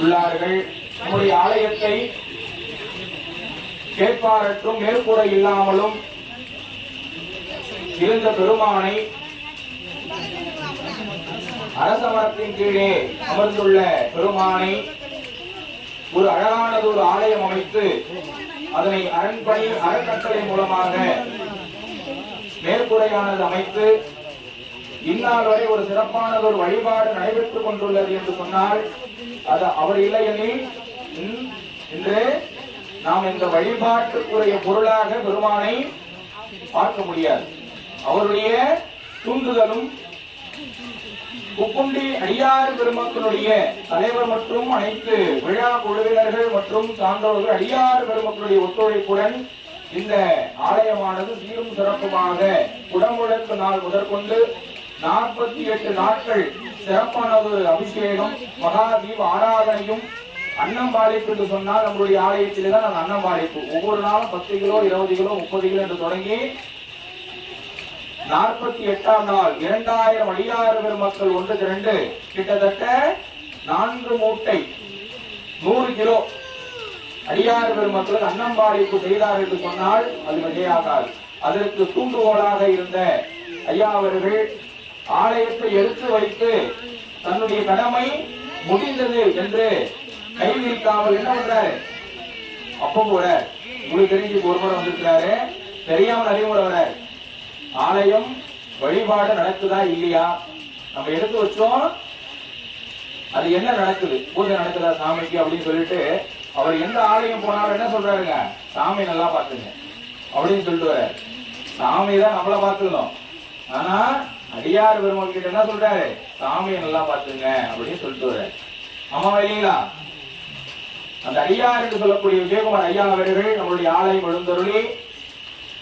உள்ளார்கள். நம்முடைய ஆலயத்தை கேட்பாரற்றும் மேற்கூரை இல்லாமலும் இருந்த பெருமானை அரசமரத்தின் கீழே அமர்ந்துள்ள பெருமானை ஒரு அழகானது ஒரு ஆலயம் அமைத்து அதனை அரண்பணி அறக்கட்டளை மூலமாக மேற்கூரையானது அமைத்து இந்நாள் வரை ஒரு சிறப்பான ஒரு வழிபாடு நடைபெற்றுக் கொண்டுள்ளது என்று சொன்னால் அது அவர் இல்லை எனில் இன்று நாம் இந்த வழிபாட்டுக்குரிய பொருளாக பெருமானை பார்க்க முடியாது. அவருடைய தூண்டுதலும் குப்புண்டி அடியார் பெருமக்களுடைய தலைவர் மற்றும் அனைத்து விழா குழுவினர்கள் மற்றும் சான்றோர்கள் அடியார் பெருமக்களுடைய ஒத்துழைப்புடன் இந்த ஆலயமானது சீரும் சிறப்புமாக குடமுழக்கு நாள் முதற்கொண்டு நாற்பத்தி எட்டு நாட்கள் சிறப்பான ஒரு அபிஷேகம் மகாதீப ஆராதனையும் அன்னம்பாளைப்பு என்று சொன்னால் நம்மளுடைய ஆலயத்திலே தான் அந்த அன்னம்பாளைப்பு ஒவ்வொரு நாளும் பத்து கிலோ இருபது கிலோ முப்பது கிலோ என்று தொடங்கி நாற்பத்தி எட்டாம் நாள் இரண்டாயிரம் அடியாறு பெருமக்கள் ஒன்று திரண்டு கிட்டத்தட்ட நான்கு மூட்டை நூறு கிலோ அடியாறு பெருமக்கள் அன்னம்பாடிப்பு செய்தார் என்று சொன்னால் அது மிகையாகாது அதற்கு தூண்டுகோலாக இருந்த ஐயா அவர்கள் ஆலயத்தை எடுத்து வைத்து தன்னுடைய கடமை முடிந்தது என்று கைவிரிக்காமல் என்ன பண்றாரு? அப்ப கூட உங்களுக்கு தெரிஞ்சு ஒரு முறை வந்திருக்கிறாரு. தெரியாம அறிவுரை வர ஆலயம் வழிபாடு நடக்குதா இல்லையா? நம்ம எடுத்து வச்சோம். அது என்ன நடக்குது? பூஜை நடக்குதா சாமிக்கு அப்படின்னு சொல்லிட்டு அவர் எந்த ஆலயம் போனாலும் என்ன சொல்றாருங்க? சாமி நல்லா பாத்துங்க அப்படின்னு சொல்லிட்டு வர சாமி தான் நம்மள பாத்துக்கணும் ஆனா அடியார் பெருமாள் கிட்ட என்ன சொல்றாரு? சாமியை நல்லா பாத்துங்க அப்படின்னு சொல்லிட்டு வர்றாரு. ஆமா இல்லைங்களா? அந்த அடியாருக்கு என்று சொல்லக்கூடிய விஜயகுமார் ஐயா அவர்கள் நம்மளுடைய ஆலயம் எழுந்தருளி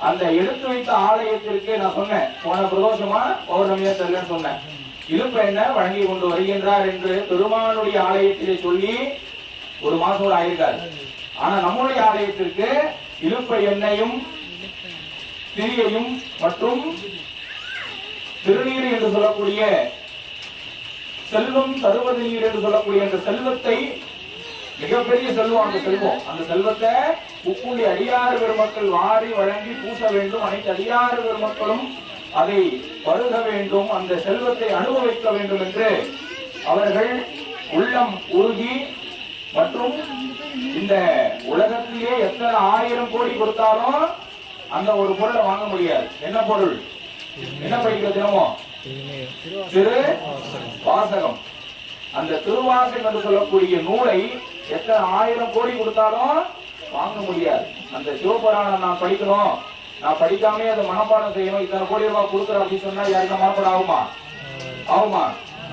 அந்த எடுத்து வைத்த ஆலயத்திற்கு நான் சொன்னேன். போன பிரதோஷமா பௌர்ணமியா செல்லன்னு சொன்னேன். இழுப்பு என்ன? வழங்கி கொண்டு வருகின்றார் என்று பெருமானுடைய ஆலயத்திலே சொல்லி ஒரு மாசம் கூட ஆயிருக்காரு ஆனா நம்முடைய ஆலயத்திற்கு இழுப்ப எண்ணெயும் திரியையும் மற்றும் திருநீர் என்று சொல்லக்கூடிய செல்வம் தருவது நீர் என்று சொல்லக்கூடிய அந்த செல்வத்தை மிகப்பெரிய செல்வம் அந்த செல்வம். அந்த செல்வத்தை உப்புள்ளி அடியாறு பெருமக்கள் வாரி வழங்கி பூச வேண்டும். அனைத்து அடியாறு பெருமக்களும் அதை பருக வேண்டும். அந்த செல்வத்தை அனுபவிக்க வேண்டும் என்று அவர்கள் உள்ளம் உருகி மற்றும் இந்த உலகத்திலே எத்தனை ஆயிரம் கோடி கொடுத்தாலும் அந்த ஒரு பொருளை வாங்க முடியாது. என்ன பொருள்? என்ன படிக்கிற தினமும் திரு வாசகம். அந்த திருவாசகம் என்று சொல்லக்கூடிய நூலை எத்தனை ஆயிரம் கோடி கொடுத்தாலும் வாங்க முடியாது. அந்த சிவபுராணம் நான் படிக்கணும். நான் படிக்காமலே அதை மனப்பாடம் செய்யணும். இத்தனை கோடி ரூபாய் கொடுக்குறேன் அப்படின்னு சொன்னா யாருக்கும் மனப்பாடம் ஆகுமா? ஆகுமா?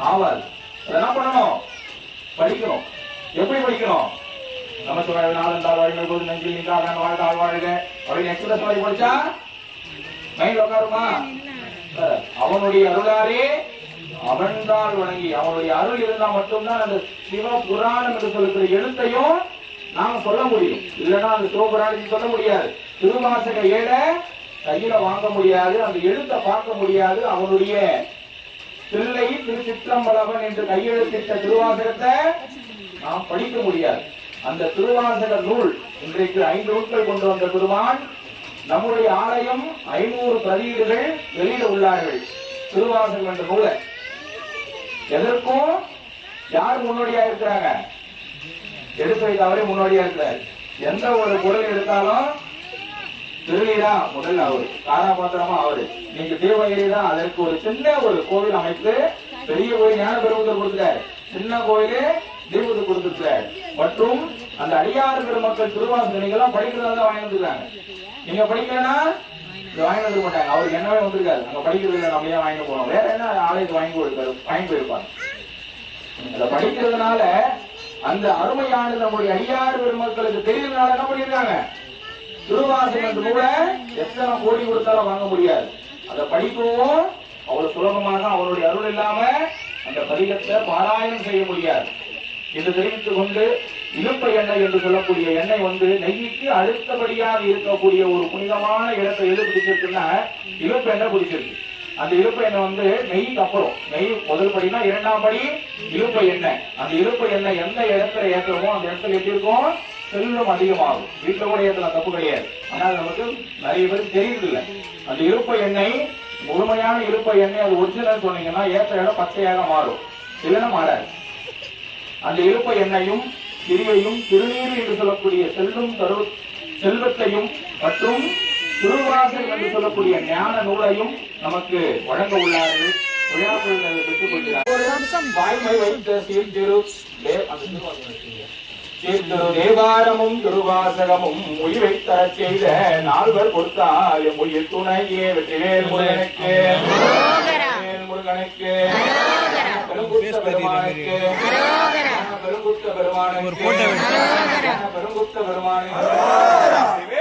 ஆவாது என்ன பண்ணணும்? படிக்கணும். எப்படி படிக்கணும்? நம்ம சொல்ற நாலந்தாள் வாழ்க்கை போது நெஞ்சில் நின்றாக வாழ்க்கை ஆள் வாழ்க. அப்படின்னு எக்ஸ்பிரஸ் மாதிரி படிச்சா மைண்ட் உட்காருமா அவனுடைய அருளாரே அவன்தான் வணங்கி அவனுடைய அருள் இருந்தா மட்டும்தான் அந்த சிவ புராணம் என்று சொல்லக்கூடிய எழுத்தையும் நாம சொல்ல முடியும். இல்லைன்னா அந்த சிவபுராணத்தை சொல்ல முடியாது. திருவாசக ஏட கையில வாங்க முடியாது அந்த எழுத்தை பார்க்க முடியாது. அவனுடைய பிள்ளை திருச்சிற்றம்பலவன் என்று கையெழுத்திட்ட திருவாசகத்தை நாம் படிக்க முடியாது. அந்த திருவாசக நூல் இன்றைக்கு ஐந்து நூல்கள் கொண்டு வந்த பெருமான் நம்முடைய ஆலயம் ஐநூறு பிரதியீடுகள் வெளியில உள்ளார்கள். திருவாசகம் என்ற நூல எதற்கும் யார் முன்னோடியா இருக்கிறாங்க? எடுப்பை தவறி முன்னோடியா இருக்கிறார். எந்த ஒரு குரல் எடுத்தாலும் திருநீரா முதல் அவரு. காராபாத்திரமா அவரு. நீங்க தான் அதற்கு ஒரு சின்ன ஒரு கோவில் அமைத்து பெரிய கோயில் ஞான பெருமத்தை கொடுத்துட்டாரு. சின்ன கோயிலு தீபத்தை கொடுத்துருக்காரு மற்றும் அந்த அடியாறு பெருமக்கள் திருவாசகம் நீங்க எல்லாம் படிக்கிறதா தான் வாங்கி வந்துருக்காங்க. நீங்க படிக்கலன்னா வாங்கிட்டு வாங்கி மாட்டாங்க அவருக்கு என்னவே வந்திருக்காரு. அங்க படிக்கிறது இல்லை நம்ம ஏன் வாங்கிட்டு போனோம்? வேற என்ன ஆலயத்துக்கு வாங்கி கொடுப்பாரு வாங்கி போயிருப்பாங்க அதை படிக்கிறதுனால அந்த அருமையானது நம்முடைய ஐயாறு பெருமக்களுக்கு தெரியறதுனால என்ன பண்ணிருக்காங்க திருவாசகம் கூட எத்தனை கோடி கொடுத்தாலும் வாங்க முடியாது. அதை படிக்கவும் அவ்வளவு சுலபமாக அவருடைய அருள் இல்லாம அந்த பதிகத்தை பாராயணம் செய்ய முடியாது. என்று தெரிவித்துக் கொண்டு இருப்ப எண்ணெய் என்று சொல்லக்கூடிய எண்ணெய் வந்து நெய்க்கு அடுத்தபடியாக இருக்கக்கூடிய ஒரு புனிதமான இடத்தை எது பிடிச்சிருக்குன்னா இழுப்பு எண்ணெய் பிடிச்சிருக்கு. அந்த இழுப்பு எண்ணெய் வந்து நெய்க்கு அப்புறம் நெய் முதல் படினா இரண்டாம் படி இழுப்பு எண்ணெய். அந்த இழுப்பு எண்ணெய் எந்த இடத்துல ஏற்றுறோமோ அந்த இடத்துல எப்படி இருக்கும்? செல்வம் அதிகமாகும். வீட்டில் கூட ஏற்றலாம் தப்பு கிடையாது. ஆனால் நமக்கு நிறைய பேருக்கு தெரியுது அந்த இழுப்பு எண்ணெய் முழுமையான இழுப்ப எண்ணெய் அது ஒரிஜினல் சொன்னீங்கன்னா ஏற்ற இடம் பச்சையாக மாறும். இல்லைன்னா மாறாது. அந்த இழுப்ப எண்ணெயும் கிரியையும் திருநீர் என்று சொல்லக்கூடிய செல்வம் தரு செல்வத்தையும் மற்றும் திருவாசல் என்று சொல்லக்கூடிய ஞான நூலையும் நமக்கு வழங்க உள்ளார்கள். விழாக்கள் பெற்றுக் கொள்கிறார். வாய்மை வைத்த சீர்திரு. சீர்திரு தேவாரமும் திருவாசகமும் உயிரை தரச் செய்த நால்வர் கொடுத்தால் எம் உயிர் துணையே வெற்றிவேல் முருகனுக்கு. முருகனுக்கு. பெருங்குத்த பெருமானுக்கு பெருங்குத்த பெருமானுக்கு